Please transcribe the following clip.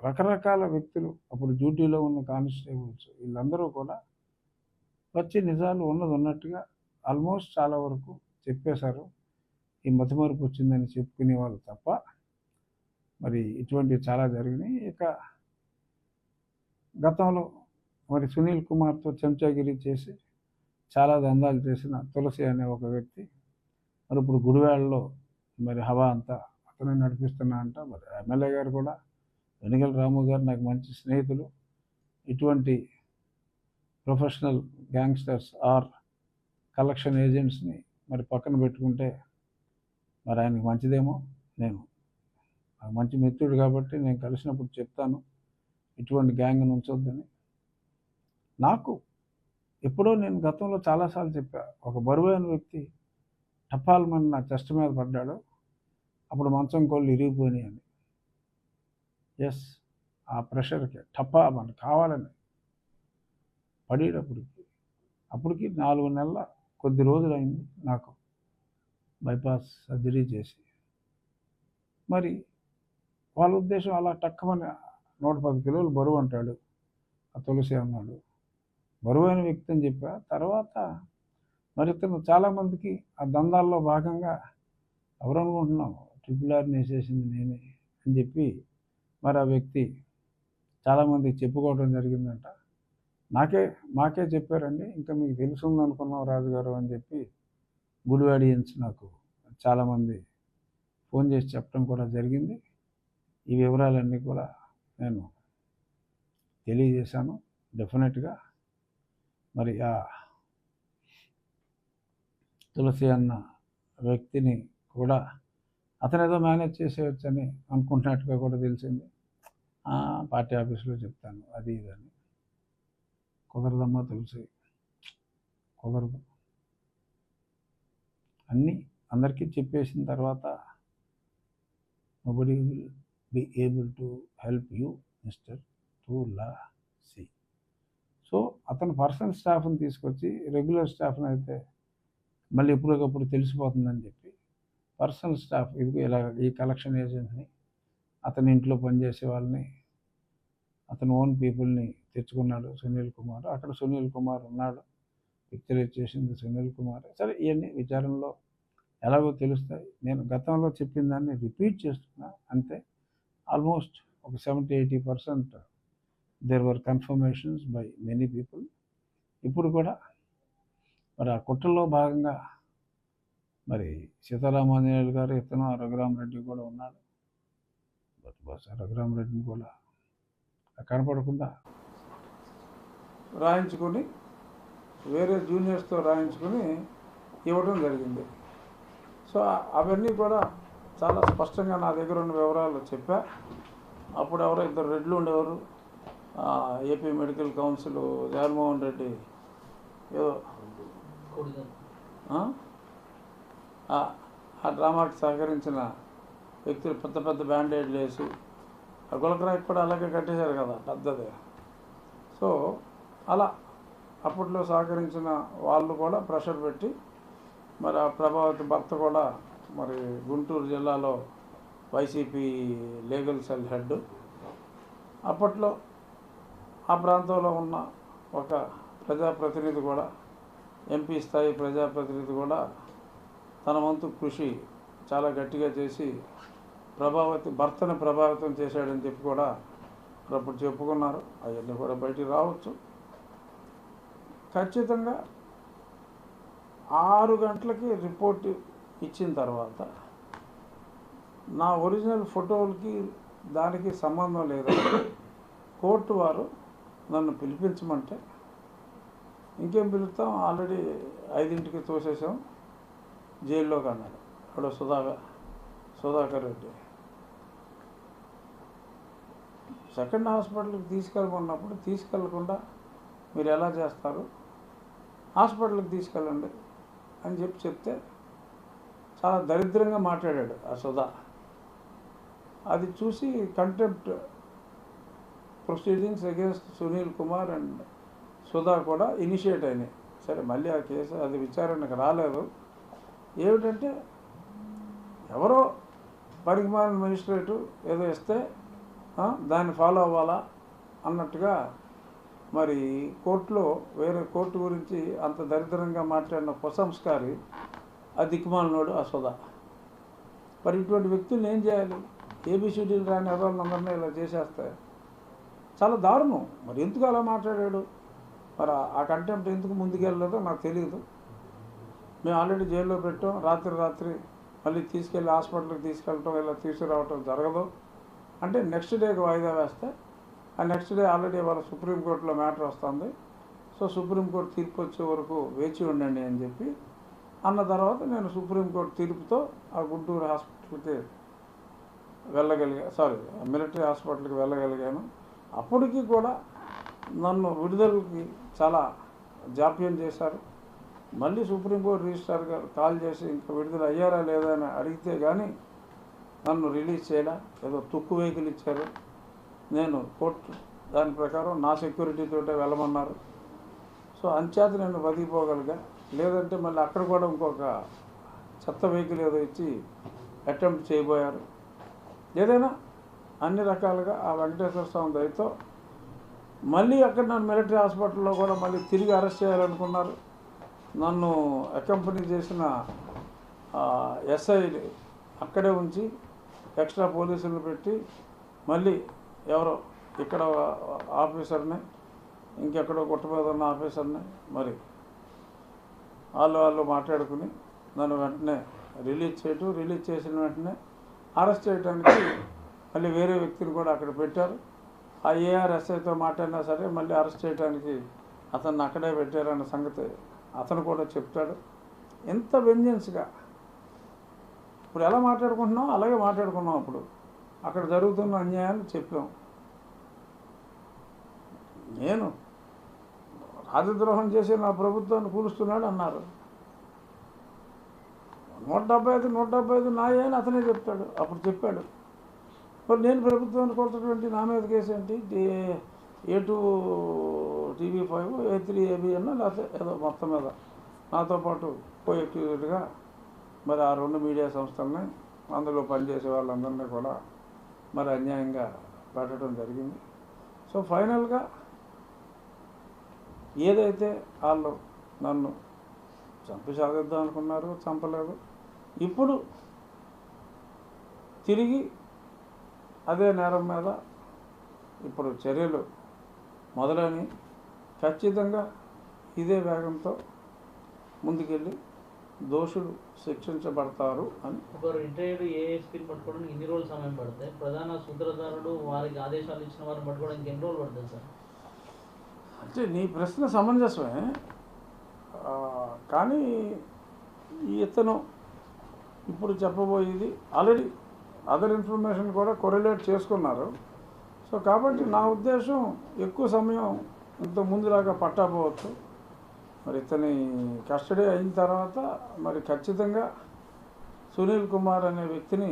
రకరకాల వ్యక్తులు అప్పుడు డ్యూటీలో ఉన్న కానిస్టేబుల్స్ వీళ్ళందరూ కూడా వచ్చి నిజాలు ఉన్నది ఉన్నట్టుగా ఆల్మోస్ట్ చాలా వరకు చెప్పేశారు. ఈ మతిమరుపు వచ్చిందని చెప్పుకునే వాళ్ళు తప్ప మరి ఇటువంటివి చాలా జరిగినాయి. ఇక గతంలో మరి సునీల్ కుమార్తో చెంచాగిరి చేసి చాలా దందాలు చేసిన తులసి అనే ఒక వ్యక్తి మరి ఇప్పుడు గుడివాడలో మరి హవా అంతా అతనే నడిపిస్తున్నా అంట. మరి ఎమ్మెల్యే గారు కూడా వెనుగల రాము గారు నాకు మంచి స్నేహితులు. ఇటువంటి ప్రొఫెషనల్ గ్యాంగ్స్టర్స్ ఆర్ కలెక్షన్ ఏజెంట్స్ని మరి పక్కన పెట్టుకుంటే మరి ఆయనకి మంచిదేమో? నేను నాకు మంచి మిత్రుడు కాబట్టి నేను కలిసినప్పుడు చెప్తాను. ఇటువంటి గ్యాంగ్ను ఉంచొద్దని నాకు ఎప్పుడో నేను గతంలో చాలాసార్లు చెప్పా ఒక బరువైన వ్యక్తి టపాల్మని నా చెస్ట్ మీద పడ్డాడు. అప్పుడు మంచం కోళ్ళు ఇరిగిపోయినాయి అని. ఎస్ ఆ ప్రెషర్కి టప్పా మనకు కావాలని పడేటప్పటికి అప్పటికి నాలుగు నెలల కొద్ది రోజులు అయింది నాకు బైపాస్ సర్జరీ చేసి. మరి వాళ్ళ ఉద్దేశం అలా టక్కమని నూట పది కిలోలు బరువు అంటాడు ఆ తులసి అన్నాడు. బరువైన వ్యక్తి అని చెప్పా. తర్వాత మరి ఇతను చాలామందికి ఆ దందాల్లో భాగంగా ఎవరనుకుంటున్నాం ట్రిపుల్ ఆర్ని వేసేసింది నేనే అని చెప్పి మరి ఆ వ్యక్తి చాలామందికి చెప్పుకోవడం జరిగిందంట. నాకే మాకే చెప్పారండి ఇంకా మీకు తెలుసుంది అనుకున్నాం రాజుగారు అని చెప్పి గుడివాడియన్స్ నాకు చాలామంది ఫోన్ చేసి చెప్పడం కూడా జరిగింది. ఈ వివరాలన్నీ కూడా నేను తెలియజేశాను డెఫినెట్గా. మరి ఆ తులసి అన్న వ్యక్తిని కూడా అతనేదో మేనేజ్ చేసేయచ్చని అనుకుంటున్నట్టుగా కూడా తెలిసింది. పార్టీ ఆఫీస్లో చెప్తాను. అది ఇదని కుదరదమ్మా తులసి. కుదరదు. అన్నీ అందరికీ చెప్పేసిన తర్వాత nobody will be able to help you mister Tulasi so అతను పర్సనల్ స్టాఫ్ని తీసుకొచ్చి రెగ్యులర్ స్టాఫ్ని అయితే మళ్ళీ ఎప్పటికప్పుడు తెలిసిపోతుందని చెప్పి పర్సనల్ స్టాఫ్ ఇది ఇలా ఈ కలెక్షన్ ఏజెంట్ని అతని ఇంట్లో పనిచేసే వాళ్ళని అతను ఓన్ పీపుల్ని తెచ్చుకున్నాడు సునీల్ కుమార్. అక్కడ సునీల్ కుమార్ ఉన్నాడు. పిక్చర్ చేసింది సునీల్ కుమార్. సరే ఇవన్నీ విచారణలో ఎలాగో తెలుస్తాయి. నేను గతంలో చెప్పిన దాన్ని రిపీట్ చేస్తున్నా. అంతే. ఆల్మోస్ట్ ఒక seventy eighty percent there were confirmations by many people ఇప్పుడు కూడా మరి ఆ కుట్రలో భాగంగా మరి సీతారామాంజనేయులు గారు ఇతను రఘురామరెడ్డి కూడా ఉన్నాడు. బట్ బహుశా రఘురామరెడ్డిని కూడా కనపడకుండా. రాయించుకొని వేరే జూనియర్స్తో రాయించుకొని ఇవ్వడం జరిగింది. సో అవన్నీ కూడా చాలా స్పష్టంగా నా దగ్గర ఉన్న వివరాలు చెప్పా. అప్పుడు ఎవరో ఇద్దరు రెడ్లు ఉండేవారు. AP medical council Jaganmohan Reddy ఏదో ఆ? ఆ డ్రామాకి సహకరించిన వ్యక్తులు పెద్ద పెద్ద బ్యాండేడ్లు వేసి ఆ గులకరాయి కూడా అలాగే కట్టేశారు కదా పెద్దది. సో అలా అప్పట్లో సహకరించిన వాళ్ళు కూడా ప్రెషర్ పెట్టి మరి ఆ ప్రభావిత భర్త కూడా మరి గుంటూరు జిల్లాలో వైసీపీ లీగల్ సెల్ హెడ్. అప్పట్లో ఆ ప్రాంతంలో ఉన్న ఒక ప్రజాప్రతినిధి కూడా ఎంపీ స్థాయి ప్రజాప్రతినిధి కూడా తన వంతు కృషి చాలా గట్టిగా చేసి ప్రభావితం భర్తను ప్రభావితం చేశాడని చెప్పి కూడా అప్పుడు చెప్పుకున్నారు. అవన్నీ కూడా బయటికి రావచ్చు. ఖచ్చితంగా ఆరు గంటలకి రిపోర్ట్ ఇచ్చిన తర్వాత నా ఒరిజినల్ ఫోటోలకి దానికి సంబంధం లేదని కోర్టు వారు నన్ను పిలిపించమంటే ఇంకేం పిలుస్తాం? ఆల్రెడీ ఐదింటికి తోసేసాం. జైల్లోకి అన్నాడు అక్కడ సుధాగా సుధాకర్ రెడ్డి సెకండ్ హాస్పిటల్కి తీసుకెళ్ళమన్నప్పుడు తీసుకెళ్ళకుండా మీరు ఎలా చేస్తారు? హాస్పిటల్కి తీసుకెళ్ళండి అని చెప్పి చెప్తే చాలా దరిద్రంగా మాట్లాడాడు ఆ సుధా అది చూసి contempt proceedings against Sunil Kumar and Sudha కూడా ఇనిషియేట్ అయినాయి. సరే మళ్ళీ ఆ కేసు అది విచారణకు రాలేదు. ఏమిటంటే ఎవరో పరిగమాన మెజిస్ట్రేటు ఏదో ఇస్తే దాన్ని ఫాలో అవ్వాలా అన్నట్టుగా మరి కోర్టులో వేరే కోర్టు గురించి అంత దరిద్రంగా మాట్లాడిన కుసంస్కారి ఆ దిక్కుమాలినోడు ఆ సుధా మరి ఇటువంటి వ్యక్తులను ఏం చేయాలి? ఏబిసిడీలు రాని ఎవరినందరినీ ఇలా చేసేస్తే చాలా దారుణం. మరి ఎందుకు అలా మాట్లాడాడు? మరి ఆ- ఆ కంటెంప్ట్ ఎందుకు ముందుకెళ్ళలేదో నాకు తెలియదు మేము ఆల్రెడీ జైల్లో పెట్టాం రాత్రి రాత్రి మళ్ళీ తీసుకెళ్ళి హాస్పిటల్కి తీసుకెళ్ళటం ఇలా తీసుకురావటం జరగదు. అంటే నెక్స్ట్ డేకి వాయిదా వేస్తే ఆ నెక్స్ట్ డే ఆల్రెడీ వాళ్ళ సుప్రీంకోర్టులో మ్యాటర్ వస్తుంది. సో సుప్రీంకోర్టు తీర్పు వచ్చే వరకు వేచి ఉండండి అని చెప్పి అన్న తర్వాత నేను సుప్రీంకోర్టు తీర్పుతో ఆ గుంటూరు హాస్పిటల్కి వెళ్ళగలిగా సారీ మిలిటరీ హాస్పిటల్కి వెళ్ళగలిగాను. అప్పటికి కూడా నన్ను విడుదలకి చాలా జాప్యం చేశారు. మళ్ళీ సుప్రీంకోర్టు రిజిస్ట్రార్ గారు కాల్ చేసి ఇంకా విడుదల అయ్యారా లేదా అని అడిగితే కానీ నన్ను రిలీజ్ చేయలే. ఏదో తుక్కు వెహికల్ ఇచ్చారు. నేను కోర్టు దాని ప్రకారం నా సెక్యూరిటీతోటే వెళ్ళమన్నారు. సో అంచేత నేను బతికిపోగలిగా లేదంటే మళ్ళీ అక్కడ కూడా ఇంకొక చెత్త వెహికల్ ఏదో ఇచ్చి అటెంప్ట్ చేయబోయారు. ఏదైనా అన్ని రకాలుగా ఆ వెంకటేశ్వర స్వామి దయతో మళ్ళీ అక్కడ నన్ను మిలిటరీ హాస్పిటల్లో కూడా మళ్ళీ తిరిగి అరెస్ట్ చేయాలనుకున్నారు. నన్ను అకంపెనీ చేసిన ఎస్ఐ అక్కడే ఉంచి ఎక్స్ట్రా పోలీసులు పెట్టి మళ్ళీ ఎవరో ఇక్కడ ఆఫీసర్ని ఇంకెక్కడో గుట్ట మీద ఉన్న ఆఫీసర్ని మరి వాళ్ళు వాళ్ళు మాట్లాడుకుని నన్ను వెంటనే రిలీజ్ చేయటం రిలీజ్ చేసిన వెంటనే అరెస్ట్ చేయడానికి మళ్ళీ వేరే వ్యక్తిని కూడా అక్కడ పెట్టారు. ఆ ఏఆర్ఎస్ఐతో మాట్లాడినా సరే మళ్ళీ అరెస్ట్ చేయడానికి అతన్ని అక్కడే పెట్టారన్న సంగతి అతను కూడా చెప్తాడు ఎంత వెంజెన్స్గా ఇప్పుడు ఎలా మాట్లాడుకుంటున్నాం అలాగే మాట్లాడుకున్నాం అప్పుడు. అక్కడ జరుగుతున్న అన్యాయాన్ని చెప్పాం. నేను రాజద్రోహం చేసి నా ప్రభుత్వాన్ని కూలుస్తున్నాడు అన్నారు. నూట డెబ్బై ఐదు నూట డెబ్బై ఐదు నాయే అని అతనే చెప్తాడు. అప్పుడు చెప్పాడు. మరి నేను ప్రభుత్వాన్ని కొట్టటువంటి నా మీద కేసు ఏంటి? ఎటు ఏ టూ టీవీ ఫైవ్ ఏ త్రీ ఏబిఎన్ లేకపోతే ఏదో మొత్తం మీద. నాతో పాటు కో మరి ఆ రెండు మీడియా సంస్థల్ని అందులో పనిచేసే వాళ్ళందరినీ కూడా మరి అన్యాయంగా పెట్టడం జరిగింది. సో ఫైనల్గా ఏదైతే వాళ్ళు నన్ను చంపి సాధిద్దాం అనుకున్నారు చంపలేదు. ఇప్పుడు తిరిగి అదే నేరం మీద ఇప్పుడు చర్యలు మొదలని ఖచ్చితంగా ఇదే వేగంతో ముందుకెళ్ళి దోషులు శిక్షించబడతారు అని. ఒక రిటైర్డ్ ఏఎస్పీని పట్టుకోవడానికి ఎన్ని రోజులు సమయం పడతాయి ప్రధాన సూత్రధారుడు వారికి ఆదేశాలు ఇచ్చిన వారిని పట్టుకోవడానికి ఎన్ని రోజులు పడుతుంది సార్? అంటే నీ ప్రశ్న సమంజసమే. కానీ ఈ ఇతను ఇప్పుడు చెప్పబోయేది ఆల్రెడీ అదర్ ఇన్ఫర్మేషన్ కూడా కొరిలేట్ చేసుకున్నారు. సో కాబట్టి నా ఉద్దేశం ఎక్కువ సమయం ఇంత ముందులాగా పట్టకపోవచ్చు మరి ఇతని కస్టడీ అయిన తర్వాత మరి ఖచ్చితంగా సునీల్ కుమార్ అనే వ్యక్తిని